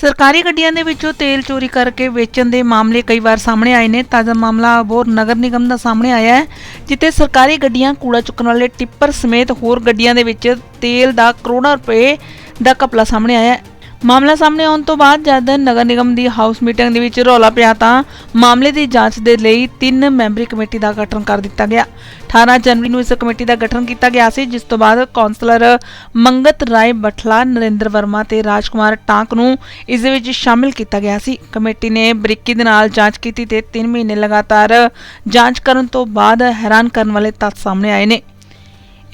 ਸਰਕਾਰੀ ਗੱਡੀਆਂ ਦੇ ਵਿੱਚੋਂ ਤੇਲ ਚੋਰੀ ਕਰਕੇ ਵੇਚਣ ਦੇ ਮਾਮਲੇ ਕਈ ਵਾਰ ਸਾਹਮਣੇ ਆਏ ਨੇ। ਤਾਜ਼ਾ ਮਾਮਲਾ ਅਬੋਹਰ ਨਗਰ ਨਿਗਮ ਦਾ ਸਾਹਮਣੇ ਆਇਆ ਹੈ, ਜਿੱਥੇ ਸਰਕਾਰੀ ਗੱਡੀਆਂ ਕੂੜਾ ਚੁੱਕਣ ਵਾਲੇ ਟਿੱਪਰ ਸਮੇਤ ਹੋਰ ਗੱਡੀਆਂ ਦੇ ਵਿੱਚ ਤੇਲ ਦਾ ਕਰੋੜਾਂ ਰੁਪਏ ਦਾ ਘਪਲਾ ਸਾਹਮਣੇ ਆਇਆ ਮਾਮਲਾ ਸਾਹਮਣੇ ਆਉਣ ਤੋਂ ਬਾਅਦ ਜਦ ਨਗਰ ਨਿਗਮ ਦੀ ਹਾਊਸ ਮੀਟਿੰਗ ਦੇ ਵਿੱਚ ਰੌਲਾ ਪਿਆ ਤਾਂ ਮਾਮਲੇ ਦੀ ਜਾਂਚ ਦੇ ਲਈ ਤਿੰਨ ਮੈਂਬਰੀ ਕਮੇਟੀ ਦਾ ਗਠਨ ਕਰ ਦਿੱਤਾ ਗਿਆ। 18 ਜਨਵਰੀ ਨੂੰ ਇਸ ਕਮੇਟੀ ਦਾ ਗਠਨ ਕੀਤਾ ਗਿਆ ਸੀ, ਜਿਸ ਤੋਂ ਬਾਅਦ ਕੌਂਸਲਰ ਮੰਗਤ ਰਾਏ ਬਠਲਾ, ਨਰਿੰਦਰ ਵਰਮਾ ਤੇ ਰਾਜਕੁਮਾਰ ਟਾਂਕ ਨੂੰ ਇਸ ਦੇ ਵਿੱਚ ਸ਼ਾਮਿਲ ਕੀਤਾ ਗਿਆ ਸੀ। ਕਮੇਟੀ ਨੇ ਬਰੀਕੀ ਦੇ ਨਾਲ ਜਾਂਚ ਕੀਤੀ ਤੇ 3 ਮਹੀਨੇ ਲਗਾਤਾਰ ਜਾਂਚ ਕਰਨ ਤੋਂ ਬਾਅਦ ਹੈਰਾਨ ਕਰਨ ਵਾਲੇ ਤੱਥ ਸਾਹਮਣੇ ਆਏ ਨੇ।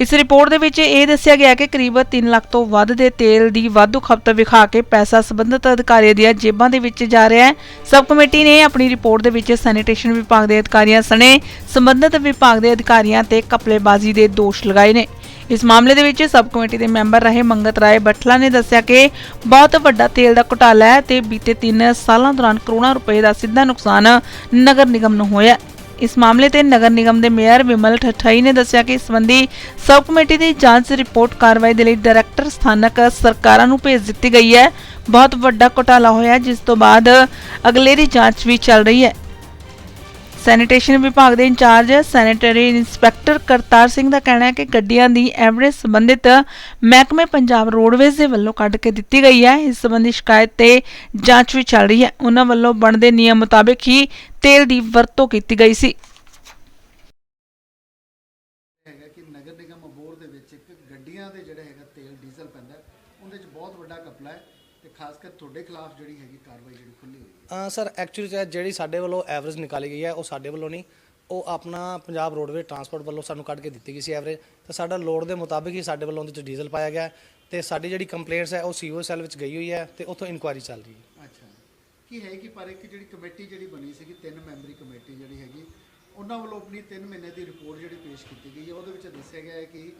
ਇਸ ਰਿਪੋਰਟ ਦੇ ਵਿੱਚ ਇਹ ਦੱਸਿਆ ਗਿਆ ਕਿ ਕਰੀਬ 3 ਲੱਖ ਤੋਂ ਵੱਧ ਦੇ ਤੇਲ ਦੀ ਵਾਧੂ ਖਪਤ ਵਿਖਾ ਕੇ ਪੈਸਾ ਸਬੰਧਤ ਅਧਿਕਾਰੀਆਂ ਦੀਆਂ ਜੇਬਾਂ ਦੇ ਵਿੱਚ ਜਾ ਰਿਹਾ ਹੈ। ਸਬ ਕਮੇਟੀ ਨੇ ਆਪਣੀ ਰਿਪੋਰਟ ਦੇ ਵਿੱਚ ਸੈਨੀਟੇਸ਼ਨ ਵਿਭਾਗ ਦੇ ਅਧਿਕਾਰੀਆਂ ਸਣੇ ਸਬੰਧਤ ਵਿਭਾਗ ਦੇ ਅਧਿਕਾਰੀਆਂ ਤੇ ਕਪਲੇਬਾਜ਼ੀ ਦੇ ਦੋਸ਼ ਲਗਾਏ ਨੇ। ਇਸ ਮਾਮਲੇ ਦੇ ਵਿੱਚ ਸਬ ਕਮੇਟੀ ਦੇ ਮੈਂਬਰ ਰਹੇ ਮੰਗਤ ਰਾਏ ਬੱਠਲਾ ਨੇ ਦੱਸਿਆ ਕਿ ਬਹੁਤ ਵੱਡਾ ਤੇਲ ਦਾ ਘੁਟਾਲਾ ਹੈ ਤੇ ਬੀਤੇ 3 ਸਾਲਾਂ ਦੌਰਾਨ ਕਰੋੜਾਂ ਰੁਪਏ ਦਾ ਸਿੱਧਾ ਨੁਕਸਾਨ ਨਗਰ ਨਿਗਮ ਨੂੰ ਹੋਇਆ ਇਸ ਮਾਮਲੇ ਤੇ ਨਗਰ ਨਿਗਮ ਦੇ ਮੇਅਰ ਵਿਮਲ ਠਠਈ ਨੇ ਦੱਸਿਆ ਕਿ ਇਸ ਸੰਬੰਧੀ ਸਬ ਕਮੇਟੀ ਦੀ ਜਾਂਚ ਰਿਪੋਰਟ ਕਾਰਵਾਈ ਦੇ ਲਈ ਡਾਇਰੈਕਟਰ ਸਥਾਨਕ ਸਰਕਾਰਾਂ ਨੂੰ ਭੇਜ ਦਿੱਤੀ ਗਈ ਹੈ। ਬਹੁਤ ਵੱਡਾ ਘੁਟਾਲਾ ਹੋਇਆ ਜਿਸ ਤੋਂ ਬਾਅਦ ਅਗਲੇਰੀ ਜਾਂਚ ਵੀ ਚੱਲ ਰਹੀ ਹੈ। ਸੈਨੀਟੇਸ਼ਨ ਵਿਭਾਗ ਦੇ incharge sanitary inspector Kartar Singh ਦਾ ਕਹਿਣਾ ਹੈ ਕਿ ਗੱਡੀਆਂ ਦੀ ਐਵਰੇਜ ਸੰਬੰਧਿਤ ਮਹਿਕਮੇ ਪੰਜਾਬ ਰੋਡਵੇਜ਼ ਦੇ ਵੱਲੋਂ ਕੱਢ ਕੇ ਦਿੱਤੀ ਗਈ ਹੈ। ਇਸ ਸੰਬੰਧੀ ਸ਼ਿਕਾਇਤ ਤੇ ਜਾਂਚ ਵੀ ਚੱਲ ਰਹੀ ਹੈ। ਉਹਨਾਂ ਵੱਲੋਂ ਬਣਦੇ ਨਿਯਮ ਮੁਤਾਬਕ ਹੀ ਤੇਲ ਦੀ ਵਰਤੋਂ ਕੀਤੀ ਗਈ ਸੀ। ਹੈਗਾ ਕਿ ਨਗਰ ਨਿਗਮ ਅਬੋਰ ਦੇ ਵਿੱਚ ਇੱਕ ਗੱਡੀਆਂ ਦੇ ਜਿਹੜੇ ਹੈਗਾ ਤੇਲ ਡੀਜ਼ਲ ਪੈਂਦਾ ਹੈ, ਉਹਦੇ 'ਚ ਬਹੁਤ ਵੱਡਾ ਘਪਲਾ ਹੈ ਤੇ ਖਾਸ ਕਰ ਤੁਹਾਡੇ ਖਿਲਾਫ ਜਿਹੜੀ ਹੈਗੀ ਕਾਰਵਾਈ ਜਿਹੜੀ ਖੁੱਲੀ ਹੋਈ ਹੈ। ਅ ਸਰ ਐਕਚੁਅਲੀ ਜਿਹੜੀ ਸਾਡੇ ਵੱਲੋਂ ਐਵਰੇਜ ਨਿਕਾਲੀ ਗਈ ਹੈ ਉਹ ਸਾਡੇ ਵੱਲੋਂ ਨਹੀਂ। ਉਹ ਆਪਣਾ ਪੰਜਾਬ ਰੋਡਵੇ ਟਰਾਂਸਪੋਰਟ ਵੱਲੋਂ ਸਾਨੂੰ ਕੱਢ ਕੇ ਦਿੱਤੀ ਗਈ ਸੀ ਐਵਰੇਜ ਤੇ ਸਾਡਾ ਲੋਡ ਦੇ ਮੁਤਾਬਿਕ ਹੀ ਸਾਡੇ ਵੱਲੋਂ ਉਹਦੇ ਚ ਡੀਜ਼ਲ ਪਾਇਆ ਗਿਆ ਹੈ ਤੇ ਸਾਡੀ ਜਿਹੜੀ ਕੰਪਲੇਂਟਸ ਹੈ ਉਹ ਸੀਓ ਸੈੱਲ ਵਿੱਚ ਗਈ ਹੋਈ ਹੈ ਤੇ ਉੱਥੋਂ ਇਨਕੁਆਇਰੀ ਚੱਲ ਰਹੀ ਹੈ। ਅੱਛਾ। ਕੀ ਹੈ ਕਿ ਪਰ ਇੱਕ ਜਿਹੜੀ ਕਮੇਟੀ ਜਿਹੜੀ ਬਣੀ ਸੀਗੀ, ਤਿੰਨ ਮੈਂਬਰੀ ਕਮੇਟੀ ਜਿਹੜੀ ਹੈਗੀ, ਉਹਨਾਂ ਵੱਲੋਂ ਆਪਣੀ 3 ਮਹੀਨੇ ਦੀ ਰਿਪੋਰਟ ਜਿਹੜੀ ਪੇਸ਼ ਕੀਤੀ ਗਈ ਹੈ। ਉਹਦੇ ਵਿੱਚ ਦੱਸਿਆ ਗਿਆ ਹੈ ਕਿ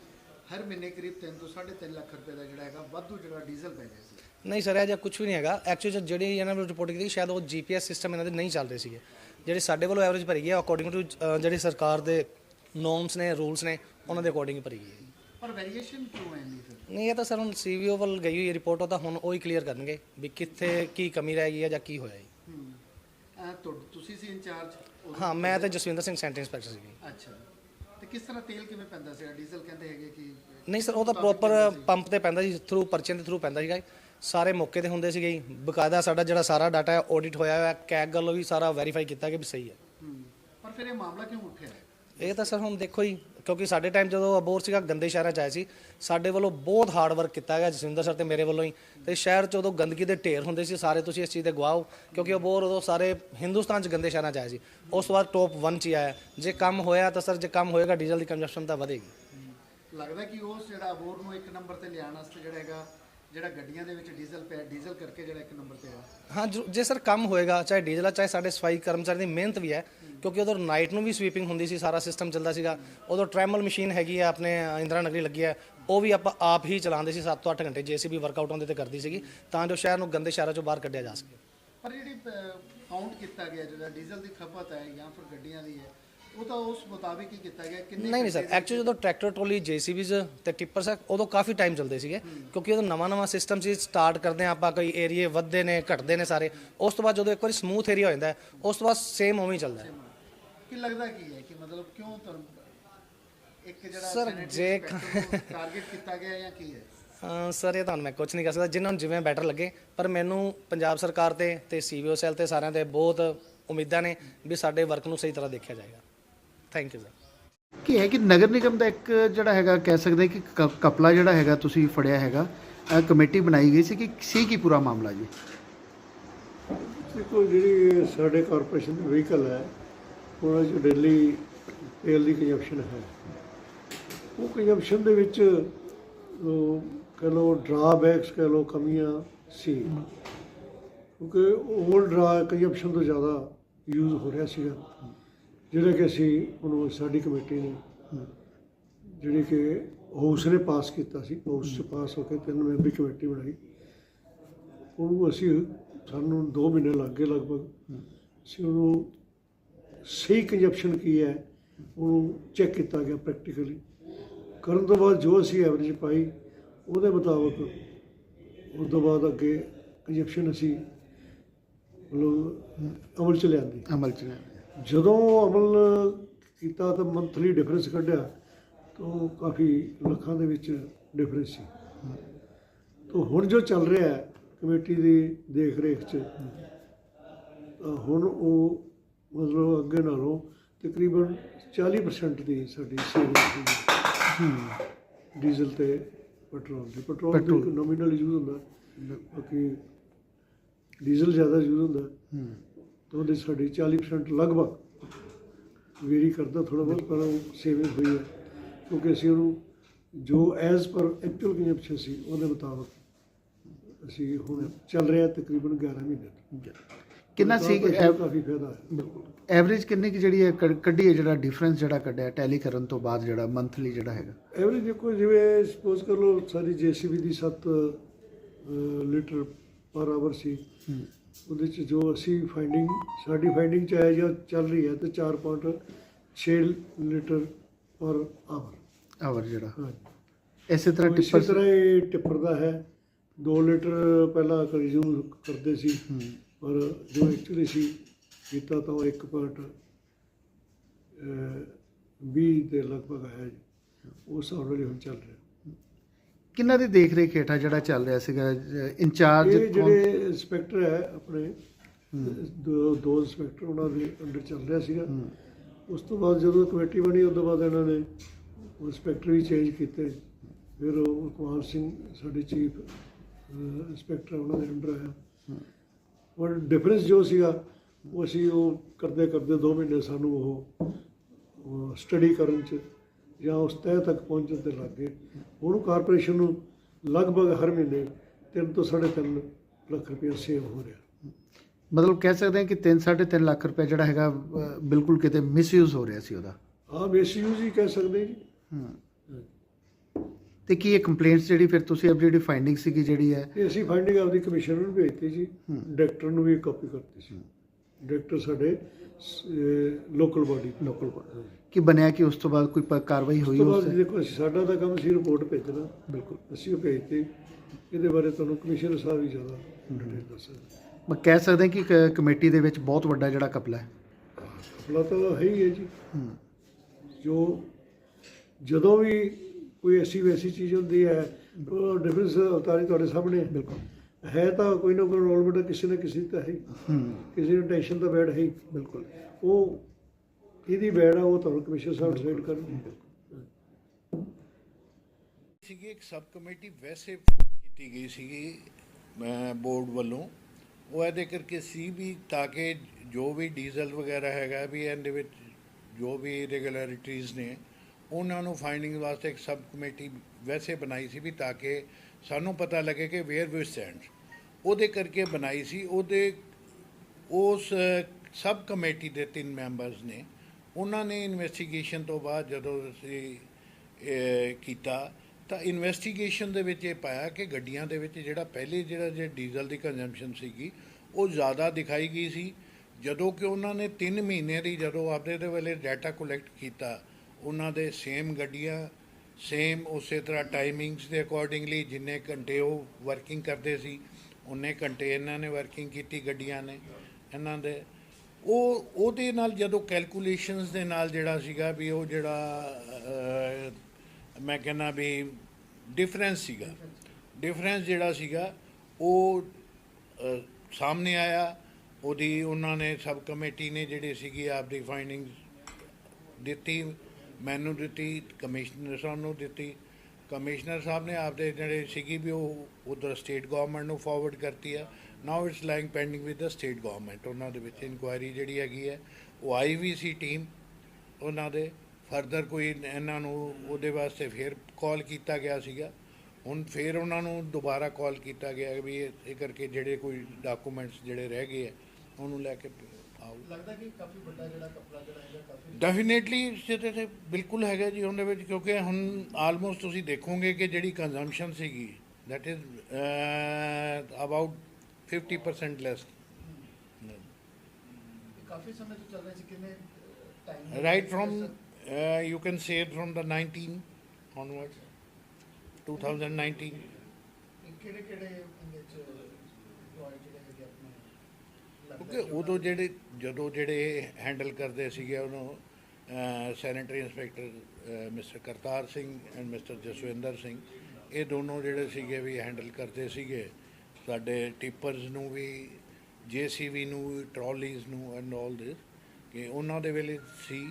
ਹਰ ਮਹੀਨੇ ਕਰੀਬ 3 ਤੋਂ 3.5 ਲੱਖ ਰੁਪਏ ਦਾ ਜਿਹੜਾ ਹੈਗਾ, ਵਾਧੂ ਜਿਹੜਾ ਡੀਜ਼ਲ ਪੈ ਗਿਆ ਸੀ। ਨਹੀਂ ਸਰ, ਇਹ ਜਿਹਾ ਕੁਝ ਵੀ ਨਹੀਂ ਹੈਗਾ। ਐਕਚੁਅਲੀ ਜਿਹੜੀ ਇਹਨਾਂ ਨੇ ਰਿਪੋਰਟ ਕੀਤੀ ਸ਼ਾਇਦ ਉਹ ਜੀਪੀਐਸ ਸਿਸਟਮ ਇਹਨਾਂ ਦੇ ਨਹੀਂ ਚੱਲ ਰਹੇ ਸੀਗੇ। ਜਿਹੜੇ ਸਾਡੇ ਵੱਲੋਂ ਐਵਰੇਜ ਭਰੀ ਗਈ ਹੈ ਅਕੋਰਡਿੰਗ ਟੂ ਜਿਹੜੀ ਸਰਕਾਰ ਦੇ ਨੋਰਮਸ ਨੇ ਰੂਲਸ ਨੇ, ਉਹਨਾਂ ਦੇ ਅਕੋਰਡਿੰਗ ਭਰੀ ਗਈ ਹੈ। ਪਰ ਵੇਰੀਏਸ਼ਨ ਕਿਉਂ ਹੈ ਨਹੀਂ ਫਿਰ? ਨਹੀਂ ਇਹ ਤਾਂ ਸਰ ਹੁਣ ਸੀਵੀਓ ਵੱਲ ਗਈ ਹੋਈ ਰਿਪੋਰਟ ਉਹ ਤਾਂ ਹੁਣ ਉਹ ਹੀ ਕਲੀਅਰ ਕਰਨਗੇ ਵੀ ਕਿੱਥੇ ਕੀ ਕਮੀ ਰਹਿ ਗਈ ਹੈ ਜਾਂ ਕੀ ਹੋਇਆ ਹੈ ਹੂੰ। ਅਹ ਤੁਹਾ- ਤੁਸੀਂ ਸੀ ਇੰਚਾਰਜ? ਹਾਂ ਮੈਂ ਤੇ ਜਸਵਿੰਦਰ ਸਿੰਘ ਸੈਂਟਰ ਇੰਸਪੈਕਟਰ ਸੀਗੇ। ਅੱਛਾ ਤੇ ਕਿਸ ਤਰ੍ਹਾਂ ਤੇਲ ਕਿਵੇਂ ਪੈਂਦਾ ਸੀ? ਡੀਜ਼ਲ ਕਹਿੰਦੇ ਹੈਗੇ ਕਿ ਨਹੀਂ ਸਰ ਉਹ ਤਾਂ ਪ੍ਰੋਪਰ ਪੰਪ ਤੇ ਪੈਂਦਾ ਸੀ ਥਰੂ ਪਰਚੀਆਂ ਦੇ ਥਰੂ ਪੈਂਦਾ ਸੀਗਾ ਜੀ। ਸਾਰੇ ਮੌਕੇ ਤੇ ਹੁੰਦੇ ਸੀਗੇ ਜੀ। ਬਕਾਇਦਾ ਸਾਡਾ ਜਿਹੜਾ ਸਾਰਾ ਡਾਟਾ ਹੈ ਆਡਿਟ ਹੋਇਆ ਹੋਇਆ ਕੈਗ ਵੱਲੋਂ ਵੀ ਸਾਰਾ ਵੈਰੀਫਾਈ ਕੀਤਾ ਕਿ ਵੀ ਸਹੀ ਹੈ। ਹੂੰ। ਪਰ ਫਿਰ ਇਹ ਮਾਮਲਾ ਕਿਉਂ ਉੱਠਿਆ? ਹੈ ਇਹ ਤਾਂ ਸਰ ਹੁਣ ਦੇਖੋ ਹੀ ਕਿਉਂਕਿ ਸਾਡੇ ਟਾਈਮ ਜਦੋਂ ਅਬੋਰ ਸੀਗਾ, ਗੰਦੇ ਸ਼ਹਿਰਾਂ ਚ ਆਇਆ ਸੀ, ਸਾਡੇ ਵੱਲੋਂ ਬਹੁਤ ਹਾਰਡ ਵਰਕ ਕੀਤਾ ਗਿਆ ਜਸਵਿੰਦਰ ਸਰ ਤੇ ਮੇਰੇ ਵੱਲੋਂ ਹੀ। ਤੇ ਸ਼ਹਿਰ ਚ ਉਦੋਂ ਗੰਦਗੀ ਦੇ ਢੇਰ ਹੁੰਦੇ ਸੀ, ਸਾਰੇ ਤੁਸੀਂ ਇਸ ਚੀਜ਼ ਦੇ ਗਵਾਹ ਹੋ ਕਿਉਂਕਿ ਅਬੋਰ ਉਦੋਂ ਸਾਰੇ ਹਿੰਦੁਸਤਾਨ ਚ ਗੰਦੇ ਸ਼ਹਿਰਾਂ ਚ ਆਇਆ ਸੀ। ਉਸ ਤੋਂ ਬਾਅਦ ਟੌਪ 1 ਚ ਹੀ ਆਇਆ। ਜੇ ਕੰਮ ਹੋਇਆ ਤਾਂ ਸਰ, ਜੇ ਕੰਮ ਹੋਏਗਾ ਡੀਜ਼ਲ ਦੀ ਕੰਜ਼ੰਪਸ਼ਨ ਤਾਂ ਵਧੇਗੀ। ਲੱਗਦਾ ਕਿ ਉਸ ਜਿਹੜਾ ਅਬੋਰ ਨੂੰ ਇੱਕ ਨੰਬਰ ਤੇ ਲਿਆਉਣ ਵਾਸਤੇ ਜਿਹੜਾ ਹੈਗਾ ਜਿਹੜਾ ਗੱਡੀਆਂ ਦੇ ਵਿੱਚ ਡੀਜ਼ਲ ਪਿਆ ਡੀਜ਼ਲ ਕਰਕੇ ਜਿਹੜਾ ਇੱਕ ਨੰਬਰ ਤੇ ਆ। ਹਾਂ ਜ਼ਰੂਰ- ਜੇ ਸਰ ਕੰਮ ਹੋਏਗਾ ਚਾਹੇ ਡੀਜ਼ਲ ਆ ਚਾਹੇ ਸਾਡੇ ਸਫ਼ਾਈ ਕਰਮਚਾਰੀ ਦੀ ਮਿਹਨਤ ਵੀ ਹੈ ਕਿਉਂਕਿ ਉਦੋਂ ਨਾਈਟ ਨੂੰ ਵੀ ਸਵੀਪਿੰਗ ਹੁੰਦੀ ਸੀ ਸਾਰਾ ਸਿਸਟਮ ਚੱਲਦਾ ਸੀਗਾ। ਉਦੋਂ ਟ੍ਰੈਮਲ ਮਸ਼ੀਨ ਹੈਗੀ ਆ ਆਪਣੇ ਅ, ਇੰਦਰਾ ਨਗਰੀ ਲੱਗੀ ਹੈ ਉਹ ਵੀ ਆਪਾਂ ਆਪ ਹੀ ਚਲਾਉਂਦੇ ਸੀ 7 ਤੋਂ 8 ਘੰਟੇ ਜੇਸੀਬੀ ਵਰਕਆਊਟ ਉਹਦੇ ਤੇ ਕਰਦੀ ਸੀਗੀ ਤਾਂ ਜੋ ਸ਼ਹਿਰ ਨੂੰ ਗੰਦੇ ਸ਼ਹਿਰਾਂ ਚੋਂ ਬਾਹਰ ਕੱਢਿਆ ਜਾ ਸਕੇ। ਪਰ ਜਿਹੜੀ ਕਾਊਂਟ ਕੀਤਾ ਗਿਆ ਜਿਹੜਾ ਡੀਜ਼ਲ ਦੀ ਖਪਤ ਹੈ ਜਾਂ ਫਿਰ ਗੱਡੀਆਂ ਦੀ ਹੈ ਉਹ ਤਾਂ ਉਸ ਮੁਤਾਬਿਕ ਹੀ ਕੀਤਾ ਗਿਆ ਕਿੰਨੇ ਨਹੀਂ ਨਹੀਂ ਸਰ ਐਕਚੁਅਲੀ ਜਦੋਂ ਟਰੈਕਟਰ ਟਰੋਲੀ ਜੇਸੀਬੀਜ਼ ਤੇ ਟਿੱਪਰ ਹੈ ਉਦੋਂ ਕਾਫੀ ਟਾਈਮ ਚੱਲਦੇ ਸੀਗੇ ਕਿਉਂਕਿ ਉਦੋਂ ਨਵਾਂ ਨਵਾਂ ਸਿਸਟਮ ਸੀ ਸਟਾਰਟ ਕਰਦੇ ਹਾਂ ਆਪਾਂ ਕੋਈ ਏਰੀਏ ਵੱਧਦੇ ਨੇ ਘਟਦੇ ਨੇ ਸਾਰੇ ਉਸ ਤੋਂ ਬਾਅਦ ਜਦੋਂ ਇੱਕ ਵਾਰੀ ਸਮੂਥ ਏਰੀਆ ਹੋ ਜਾਂਦਾ ਹੈ ਉਸ ਤੋਂ ਬਾਅਦ ਸੇਮ ਉਵੇਂ ਹੀ ਚੱਲਦਾ ਹੈ। ਕੀ ਲੱਗਦਾ ਕੀ ਹੈ ਕਿ ਮਤਲਬ ਕਿਉਂ ਤੁਹਾਨੂੰ ਇੱਕ ਜਿਹੜਾ Sir, ਜੇ- ਟਾਰਗੇਟ ਕੀਤਾ ਗਿਆ ਜਾਂ ਕੀ ਹੈ? ਅਹ ਸਰ ਇਹ ਤੁਹਾਨੂੰ ਮੈਂ ਕੁਝ ਨਹੀਂ ਕਹਿ ਸਕਦਾ ਜਿਨ੍ਹਾਂ ਨੂੰ ਜਿਵੇਂ ਬੈਟਰ ਲੱਗੇ ਪਰ ਮੈਨੂੰ ਪੰਜਾਬ ਸਰਕਾਰ ਤੇ ਤੇ ਸੀਵੀਓ ਸੈਲ ਤੇ ਸਾਰਿਆਂ ਤੇ ਬਹੁਤ ਉਮੀਦਾਂ ਨੇ ਵੀ ਸਾਡੇ ਵਰਕ ਨੂੰ ਸਹੀ ਤਰ੍ਹਾਂ ਦੇਖਿਆ ਜਾਏਗਾ। ਥੈਂਕ ਯੂ ਸਰ ਕੀ ਹੈ ਕਿ ਨਗਰ ਨਿਗਮ ਦਾ ਇੱਕ ਜਿਹੜਾ ਹੈਗਾ ਕਹਿ ਸਕਦੇ ਕਿ ਕ- ਕਪਲਾ ਜਿਹੜਾ ਹੈਗਾ ਤੁਸੀਂ ਫੜਿਆ ਹੈਗਾ ਇਹ ਕਮੇਟੀ ਬਣਾਈ ਗਈ ਸੀ ਕਿ ਸੀ ਕੀ ਪੂਰਾ ਮਾਮਲਾ ਜੀ? ਦੇਖੋ ਜਿਹੜੀ ਸਾਡੇ ਕਾਰਪੋਰੇਸ਼ਨ ਦਾ ਵਹੀਕਲ ਹੈ ਉਹਨਾਂ 'ਚ ਡੇਲੀ ਤੇਲ ਦੀ ਕੰਜੰਪਸ਼ਨ ਹੈ। ਉਹ ਕੰਜੰਪਸ਼ਨ ਦੇ ਵਿੱਚ ਉਹ ਕਹਿ ਲਓ ਡਰਾਬੈਕਸ ਕਹਿ ਲਓ ਕਮੀਆਂ ਸੀ। ਕਿਉਂਕਿ ਓਵਰ ਡਰਾ ਕੰਜੰਪਸ਼ਨ ਤੋਂ ਜ਼ਿਆਦਾ ਯੂਜ਼ ਹੋ ਰਿਹਾ ਸੀਗਾ। ਜਿਹੜਾ ਕਿ ਅਸੀਂ ਉਹਨੂੰ ਸਾਡੀ ਕਮੇਟੀ ਨੇ ਜਿਹੜੀ ਕਿ ਹਾਊਸ ਨੇ ਪਾਸ ਕੀਤਾ ਸੀ ਹਾਊਸ 'ਚ ਪਾਸ ਹੋ ਕੇ ਤਿੰਨ ਮੈਂਬਰੀ ਕਮੇਟੀ ਬਣਾਈ। ਉਹਨੂੰ ਅਸੀਂ ਸਾਨੂੰ 2 ਮਹੀਨੇ ਲੱਗ ਗਏ ਲਗਭਗ ਅਸੀਂ ਉਹਨੂੰ ਸਹੀ ਕੰਜੰਪਸ਼ਨ ਕੀ ਹੈ ਉਹਨੂੰ ਚੈੱਕ ਕੀਤਾ ਗਿਆ ਪ੍ਰੈਕਟੀਕਲੀ ਕਰਨ ਤੋਂ ਬਾਅਦ ਜੋ ਅਸੀਂ ਐਵਰੇਜ ਪਾਈ ਉਹਦੇ ਮੁਤਾਬਕ ਉਸ ਤੋਂ ਬਾਅਦ ਅੱਗੇ ਕੰਜੈਪਸ਼ਨ ਅਸੀਂ ਮਤਲਬ ਅਮਲ ਚ ਲਿਆਂਦੀ। ਅਮਲ ਚ ਲਿਆਂਦੇ। ਜਦੋਂ ਅਮਲ ਕੀਤਾ ਤਾਂ ਮੰਥਲੀ ਡਿਫਰੈਂਸ ਕੱਢਿਆ ਤਾਂ ਕਾਫੀ ਲੱਖਾਂ ਦੇ ਵਿੱਚ ਡਿਫਰੈਂਸ ਸੀ। ਤਾਂ ਹੁਣ ਜੋ ਚੱਲ ਰਿਹਾ ਹੈ ਕਮੇਟੀ ਦੀ ਦੇਖ ਰੇਖ 'ਚ ਤਾਂ ਹੁਣ ਉਹ ਮਤਲਬ ਅੱਗੇ ਨਾਲੋਂ ਤਕਰੀਬਨ 40% ਦੀ ਸਾਡੀ ਸੇਵਿੰਗ ਹੋਈ ਡੀਜ਼ਲ ਤੇ ਪੈਟਰੋਲ ਦੀ। ਪੈਟਰੋਲ। ਦੀ ਨੋਮੀਨਲ ਯੂਜ਼ ਹੁੰਦਾ। ਬਾਕੀ ਡੀਜ਼ਲ ਜ਼ਿਆਦਾ ਯੂਜ਼ ਹੁੰਦਾ। ਤਾਂ ਉਹਦੇ ਸਾਡੀ 40% ਲਗਭਗ ਵੇਰੀ ਕਰਦਾ ਥੋੜਾ ਬਹੁਤ ਪਰ ਉਹ ਸੇਵਿੰਗ ਹੋਈ ਹੈ। ਕਿਉਂਕਿ ਅਸੀਂ ਉਹਨੂੰ ਜੋ ਐਜ਼ ਪਰ ਐਕਚੁਅਲ ਕੰਜਪਸ਼ਨ ਸੀ ਉਹਦੇ ਮੁਤਾਬਕ ਅਸੀਂ ਹੁਣ ਚੱਲ ਰਿਹਾ ਤਕਰੀਬਨ 11 ਮਹੀਨੇ ਤੋਂ। ਕਿੰਨਾ ਸੀ ਕਾਫੀ ਫਾਇਦਾ ਹੈ। ਐਵਰੇਜ ਕਿੰਨੀ ਕੀ ਜਿਹੜੀ ਹੈ ਕੱਢ- ਕੱਢੀ ਹੈ ਜਿਹੜਾ ਡਿਫਰੈਂਸ ਜਿਹੜਾ ਕੱਢਿਆ ਟੈਲੀ ਕਰਨ ਤੋਂ ਬਾਅਦ ਜਿਹੜਾ ਮੰਥਲੀ ਜਿਹੜਾ ਹੈਗਾ? ਐਵਰੇਜ ਦੇਖੋ ਜਿਵੇਂ ਸਪੋਜ਼ ਕਰ ਲਓ ਸਾਡੀ ਜੀਸੀਬੀ ਦੀ 7 ਲੀਟਰ ਪਰ ਆਵਰ ਸੀ। ਉਹਦੇ ਚ ਜੋ ਅਸੀਂ ਫਾਈਂਡਿੰਗ ਸਾਡੀ ਫਾਈਂਡਿੰਗ ਚ ਆਇਆ ਜਾਂ ਚੱਲ ਰਹੀ ਹੈ ਤੇ 4.6 ਲੀਟਰ ਪਰ ਆਵਰ ਆਵਰ ਜਿਹੜਾ। ਹਾਂਜੀ। ਇਸੇ ਤਰ੍ਹਾਂ ਤਾਂ ਇਸੇ ਟਿੱਪਰ ਤਰ੍ਹਾਂ ਇਹ ਟਿੱਪਰ ਦਾ ਹੈ। 2 ਲੀਟਰ ਪਹਿਲਾਂ ਕੰਜ਼ਿਊਮ ਕਰਦੇ ਸੀ। ਪਰ ਜੋ ਐਕਚੁਅਲੀ ਸੀ ਕੀਤਾ ਤਾਂ ਉਹ 1 ਪੁਆਇੰਟ 20 ਦੇ ਲਗਭਗ ਹੈ ਉਸ ਹਿਸਾਬ ਨਾਲ ਹੀ ਹੁਣ ਚੱਲ ਰਿਹਾ। ਕਿੰਨਾ ਦੀ ਦੇਖ ਰੇਖ ਹੇਠਾਂ ਜਿਹੜਾ ਚੱਲ ਰਿਹਾ ਸੀਗਾ ਇੰਚਾਰਜ ਇਹ ਜਿਹੜੇ ਇੰਸਪੈਕਟਰ ਹੈ ਆਪਣੇ ਦੋ ਦੋ ਇੰਸਪੈਕਟਰ ਉਹਨਾਂ ਦੇ ਅੰਡਰ ਚੱਲ ਰਿਹਾ ਸੀਗਾ। ਉਸ ਤੋਂ ਬਾਅਦ ਜਦੋਂ ਕਮੇਟੀ ਬਣੀ ਉਸ ਤੋਂ ਬਾਅਦ ਇਹਨਾਂ ਨੇ ਇੰਸਪੈਕਟਰ ਵੀ ਚੇਂਜ ਕੀਤੇ। ਫਿਰ ਉਹ ਕੁਮਾਰ ਸਿੰਘ ਸਾਡੇ ਚੀਫ ਇੰਸਪੈਕਟਰ ਉਹਨਾਂ ਦੇ ਅੰਡਰ ਆਇਆ। ਔਰ ਡਿਫਰੈਂਸ ਜੋ ਸੀਗਾ ਉਹ ਅਸੀਂ ਉਹ ਕਰਦੇ ਕਰਦੇ 2 ਮਹੀਨੇ ਸਾਨੂੰ ਉਹ ਸਟੱਡੀ ਕਰਨ ਚ ਜਾਂ ਉਸ ਤਹਿ ਤੱਕ ਪਹੁੰਚਣ ਤੇ ਲੱਗ ਹੁਣ ਕਾਰਪੋਰੇਸ਼ਨ ਨੂੰ ਲਗਭਗ ਹਰ ਮਹੀਨੇ 3 ਤੋਂ 3.5 ਲੱਖ ਰੁਪਏ ਸੇਵ ਹੋ ਰਿਹਾ। ਮਤਲਬ ਕਹਿ ਸਕਦੇ ਹਾਂ ਕਿ 3 3.5 ਲੱਖ ਰੁਪਏ ਜਿਹੜਾ ਹੈਗਾ ਬਿਲਕੁਲ ਕਿਤੇ ਮਿਸਯੂਜ਼ ਹੋ ਰਿਹਾ ਸੀ ਉਹਦਾ। ਹਾਂ ਮਿਸਯੂਜ਼ ਹੀ ਕਹਿ ਸਕਦੇ ਜੀ। ਤੇ ਕੀ ਇਹ ਕੰਪਲੇਂਟਸ ਜਿਹੜੀ ਫਿਰ ਤੁਸੀਂ ਆਪਣੀ ਜਿਹੜੀ ਫਾਈਂਡਿੰਗ ਸੀਗੀ ਜਿਹੜੀ ਹੈ? ਇਹ ਅਸੀਂ ਫਾਈਂਡਿੰਗ ਆਪਦੀ ਕਮਿਸ਼ਨਰ ਨੂੰ ਭੇਜਤੀ ਜੀ। ਡਾਇਰੈਕਟਰ ਨੂੰ ਵੀ ਕਾਪੀ ਕਰਤੀ ਸੀ। ਡਾਇਰੈਕਟਰ ਸਾਡੇ ਲੋਕਲ ਬਾਡੀ ਲੋਕਲ ਕੀ ਬਣਿਆ ਕਿ ਉਸ ਤੋਂ ਬਾਅਦ ਕੋਈ ਪ- ਕਾਰਵਾਈ ਉਸ ਹੋਈ ਤੋਂ ਉਸ ਬਾਅਦ ਤੇ? ਦੇਖੋ ਅਸੀਂ ਸਾਡਾ ਤਾਂ ਕੰਮ ਸੀ ਰਿਪੋਰਟ ਭੇਜਣਾ। ਬਿਲਕੁਲ। ਅਸੀਂ ਉਹ ਭੇਜਤੀ। ਇਹਦੇ ਬਾਰੇ ਤੁਹਾਨੂੰ ਕਮਿਸ਼ਨਰ ਸਾਹਿਬ ਹੀ ਜ਼ਿਆਦਾ ਡਿਟੇਲ ਦੱਸ ਸਕਦੇ। ਮੈਂ ਕਹਿ ਸਕਦੇ ਕਿ ਕ- ਕਮੇਟੀ ਦੇ ਵਿੱਚ ਬਹੁਤ ਵੱਡਾ ਜਿਹੜਾ ਕਪਲਾ ਹੈ। ਕਪਲਾ ਤਾਂ ਹੈ ਹੀ ਹੈ ਜੀ। ਜੋ ਜਦੋਂ ਵੀ ਕੋਈ ਐਸੀ ਵੈਸੀ ਚੀਜ਼ ਹੁੰਦੀ ਹੈ ਉਹ ਡਿਫਰੈਂਸ ਅਵਤਾਰੀ ਤੁਹਾਡੇ ਸਾਹਮਣੇ। ਹੈ ਬਿਲਕੁਲ। ਹੈ ਤਾਂ ਕੋਈ ਨਾ ਕੋਈ ਰੋਲਮੈਂਟ ਕਿਸੇ ਨਾ ਕਿਸੇ ਦੀ ਤਾਂ ਹੈ ਕਿਸੇ ਨੂੰ ਟੈਨਸ਼ਨ ਤਾਂ ਬੈਡ ਹੈ। ਬਿਲਕੁਲ। ਉਹ ਇਹਦੀ ਬੈਡ ਆ ਉਹ ਤੁਹਾਨੂੰ ਕਮਿਸ਼ਨਰ ਸਾਹਿਬ ਡਿਸਾਈਡ ਕਰਨਗੇ। ਸੀਗੀ ਇੱਕ ਸਬ ਕਮੇਟੀ ਵੈਸੇ ਕੀਤੀ ਗਈ ਸੀਗੀ ਮੈਂ ਬੋਰਡ ਵੱਲੋਂ। ਉਹ ਇਹਦੇ ਕਰਕੇ ਸੀ ਵੀ ਤਾਂ ਕਿ ਜੋ ਵੀ ਡੀਜ਼ਲ ਵਗੈਰਾ ਹੈਗਾ ਵੀ ਇਹਦੇ ਵਿੱਚ ਜੋ ਵੀ ਇਰੈਗੂਲਰਿਟੀਜ਼ ਨੇ ਉਹਨਾਂ ਨੂੰ ਫਾਈਂਡਿੰਗ ਵਾਸਤੇ ਇੱਕ ਸਬ ਕਮੇਟੀ ਵੈਸੇ ਬਣਾਈ ਸੀ ਵੀ ਤਾਂ ਕਿ ਸਾਨੂੰ ਪਤਾ ਲੱਗੇ ਕਿ ਵੇਅਰ ਵੀ ਸਟੈਂਡ ਉਹਦੇ ਕਰਕੇ ਬਣਾਈ ਸੀ। ਉਹਦੇ, ਉਸ ਸਬ ਕਮੇਟੀ ਦੇ ਤਿੰਨ ਮੈਂਬਰਸ ਨੇ। ਉਹਨਾਂ ਨੇ ਇਨਵੈਸਟੀਗੇਸ਼ਨ ਤੋਂ ਬਾਅਦ ਜਦੋਂ ਅਸੀਂ ਕੀਤਾ, ਤਾਂ ਇਨਵੈਸਟੀਗੇਸ਼ਨ ਦੇ ਵਿੱਚ ਇਹ ਪਾਇਆ ਕਿ ਗੱਡੀਆਂ ਦੇ ਵਿੱਚ ਜਿਹੜਾ ਪਹਿਲੇ ਜਿਹੜਾ ਜੇ ਡੀਜ਼ਲ ਦੀ ਕੰਜ਼ੰਪਸ਼ਨ ਸੀਗੀ, ਉਹ ਜ਼ਿਆਦਾ ਦਿਖਾਈ ਗਈ ਸੀ। ਜਦੋਂ ਕਿ ਉਹਨਾਂ ਨੇ 3 ਮਹੀਨੇ ਦੀ ਜਦੋਂ ਆਪਦੇ ਦੇ ਵੇਲੇ ਡਾਟਾ ਕਲੈਕਟ ਕੀਤਾ, ਉਹਨਾਂ ਦੇ ਸੇਮ ਗੱਡੀਆਂ ਸੇਮ ਉਸੇ ਤਰ੍ਹਾਂ ਟਾਈਮਿੰਗਸ ਦੇ ਅਕੋਰਡਿੰਗਲੀ ਜਿੰਨੇ ਘੰਟੇ ਉਹ ਵਰਕਿੰਗ ਕਰਦੇ ਸੀ। ਉਨੇ ਘੰਟੇ ਇਹਨਾਂ ਨੇ ਵਰਕਿੰਗ ਕੀਤੀ, ਗੱਡੀਆਂ ਨੇ, ਇਹਨਾਂ ਦੇ। ਉਹ, ਉਹਦੇ ਨਾਲ ਜਦੋਂ ਕੈਲਕੂਲੇਸ਼ਨਸ ਦੇ ਨਾਲ ਜਿਹੜਾ ਸੀਗਾ ਵੀ ਉਹ ਜਿਹੜਾ ਮੈਂ ਕਹਿੰਦਾ ਵੀ ਡਿਫਰੈਂਸ ਸੀਗਾ। ਡਿਫਰੈਂਸ ਜਿਹੜਾ ਸੀਗਾ, ਉਹ ਸਾਹਮਣੇ ਆਇਆ। ਉਹਦੀ ਉਹਨਾਂ ਨੇ ਸਬ ਕਮੇਟੀ ਨੇ ਜਿਹੜੀ ਸੀਗੀ ਆਪਦੀ ਫਾਈਂਡਿੰਗਸ ਦਿੱਤੀ, ਮੈਨੂੰ ਦਿੱਤੀ, ਕਮਿਸ਼ਨਰ ਸਾਹਿਬ ਨੂੰ ਦਿੱਤੀ। ਕਮਿਸ਼ਨਰ ਸਾਹਿਬ ਨੇ ਆਪਦੇ ਜਿਹੜੇ ਸੀਗੀ ਵੀ ਉਹ ਉਧਰ ਸਟੇਟ ਗਵਰਨਮੈਂਟ ਨੂੰ ਫਾਰਵਰਡ ਕਰਤੀ ਆ। Now it's lying pending with the state government ਉਹਨਾਂ ਦੇ ਵਿੱਚ ਇਨਕੁਆਇਰੀ ਜਿਹੜੀ ਹੈਗੀ ਹੈ, ਉਹ ਆਈ ਵੀ ਸੀ ਟੀਮ ਉਹਨਾਂ ਦੇ। ਫਰਦਰ ਕੋਈ ਇਹਨਾਂ ਨੂੰ ਉਹਦੇ ਵਾਸਤੇ ਫਿਰ ਕਾਲ ਕੀਤਾ ਗਿਆ ਸੀਗਾ। ਹੁਣ ਫਿਰ ਉਹਨਾਂ ਨੂੰ ਦੁਬਾਰਾ ਕਾਲ ਕੀਤਾ ਗਿਆ ਵੀ ਇਹ ਇਹ ਕਰਕੇ ਜਿਹੜੇ ਕੋਈ ਡਾਕੂਮੈਂਟਸ ਜਿਹੜੇ ਰਹਿ ਗਏ ਆ, ਉਹਨੂੰ ਲੈ ਕੇ ਆਓ ਲੱਗਦਾ ਕਿ ਕਾਫੀ ਵੱਡਾ ਜਿਹੜਾ ਕਪਲਾ ਜਿਹੜਾ ਹੈਗਾ ਕਾਫੀ ਡੈਫੀਨੇਟਲੀ ਜਿਹਦੇ ਤੇ ਬਿਲਕੁਲ ਹੈਗਾ ਜੀ ਉਹਦੇ ਵਿੱਚ ਕਿਉਂਕਿ ਹੁਣ ਆਲਮੋਸਟ ਤੁਸੀਂ ਦੇਖੋਗੇ ਕਿ ਜਿਹੜੀ ਕੰਜ਼ੰਪਸ਼ਨ ਸੀਗੀ that is uh, about 50% less ਕਾਫੀ ਸਮੇਂ ਤੋਂ ਚੱਲ ਰਿਹਾ ਸੀ ਕਿੰਨੇ time from uh, you can say from the 19 onwards 2019 ਕਿਹੜੇ ਕਿਹੜੇ ਇਹਦੇ ਚ EMPLOYE ਜਿਹੜੇ ਹੈਗੇ ਆਪਣੇ ਕਿਉਂਕਿ ਉਦੋਂ ਜਿਹੜੇ, ਜਦੋਂ ਜਿਹੜੇ ਹੈਂਡਲ ਕਰਦੇ ਸੀਗੇ ਉਹਨੂੰ sanitary inspector mister Kartar Singh and mister Jaswinder Singh, ਇਹ ਦੋਨੋਂ ਜਿਹੜੇ ਸੀਗੇ ਵੀ ਹੈਂਡਲ ਕਰਦੇ ਸੀਗੇ, ਸਾਡੇ ਟਿੱਪਰਸ ਨੂੰ ਵੀ, ਜੀਸੀਬੀ ਨੂੰ ਵੀ, ਟਰਾਲੀਜ਼ ਨੂੰ ਐਂਡ ਆਲ ਦਿਸ ਕਿ ਉਹਨਾਂ ਦੇ ਵੇਲੇ ਸੀ।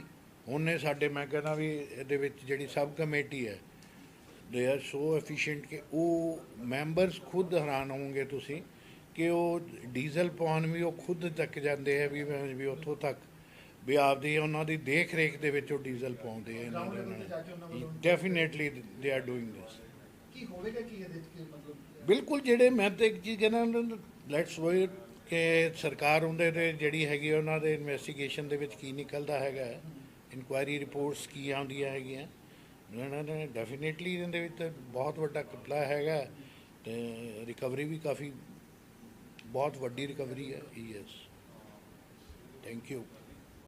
ਉਹਨੇ ਸਾਡੇ, ਮੈਂ ਕਹਿੰਦਾ ਵੀ ਇਹਦੇ ਵਿੱਚ ਜਿਹੜੀ ਸਬ ਕਮੇਟੀ ਹੈ ਦੇ ਆਰ ਸੋ ਐਫੀਸ਼ੀਐਂਟ ਕਿ ਉਹ ਮੈਂਬਰਸ ਖੁਦ ਹੈਰਾਨ ਹੋਵੋਗੇ ਤੁਸੀਂ। ਕਿ ਉਹ ਡੀਜ਼ਲ ਪਾਉਣ ਵੀ ਉਹ ਖੁਦ ਤੱਕ ਜਾਂਦੇ ਆ ਵੀ ਵੀ ਉੱਥੋਂ ਤੱਕ। ਵੀ ਆਪਦੀ ਉਹਨਾਂ ਦੀ ਦੇਖ ਰੇਖ ਦੇ ਵਿੱਚ ਉਹ ਡੀਜ਼ਲ ਪਾਉਂਦੇ ਆ ਇਹਨਾਂ ਦੇ ਡੈਫੀਨੇਟਲੀ ਦੇ ਆਰ ਡੂਇੰਗ ਦਿਸ ਕੀ ਹੋਵੇਗਾ ਕੀ ਇਹਦੇ ਵਿੱਚ ਕੀ ਮਤਲਬ ਬਿਲਕੁਲ ਜਿਹੜੇ ਮੈਂ ਤਾਂ ਇੱਕ ਚੀਜ਼ ਕਹਿੰਦਾ ਲੈਟਸ ਵੇਟ ਕਿ ਸਰਕਾਰ ਉਹਦੇ ਤੇ ਜਿਹੜੀ ਹੈਗੀ ਉਹਨਾਂ ਦੇ ਇਨਵੈਸਟੀਗੇਸ਼ਨ ਦੇ ਵਿੱਚ ਕੀ ਨਿਕਲਦਾ ਹੈਗਾ। ਇਨਕੁਆਇਰੀ ਰਿਪੋਰਟਸ ਕੀ ਆਉਂਦੀਆਂ ਹੈਗੀਆਂ। ਉਹਨਾਂ ਨੇ ਡੈਫੀਨੇਟਲੀ ਇਹਦੇ ਵਿੱਚ ਬਹੁਤ ਵੱਡਾ ਕਪਲਾ ਹੈਗਾ। ਤੇ ਰਿਕਵਰੀ ਵੀ ਕਾਫੀ ਬਹੁਤ ਵੱਡੀ ਰਿਕਵਰੀ ਹੈ ਯੈਸ ਥੈਂਕ ਯੂ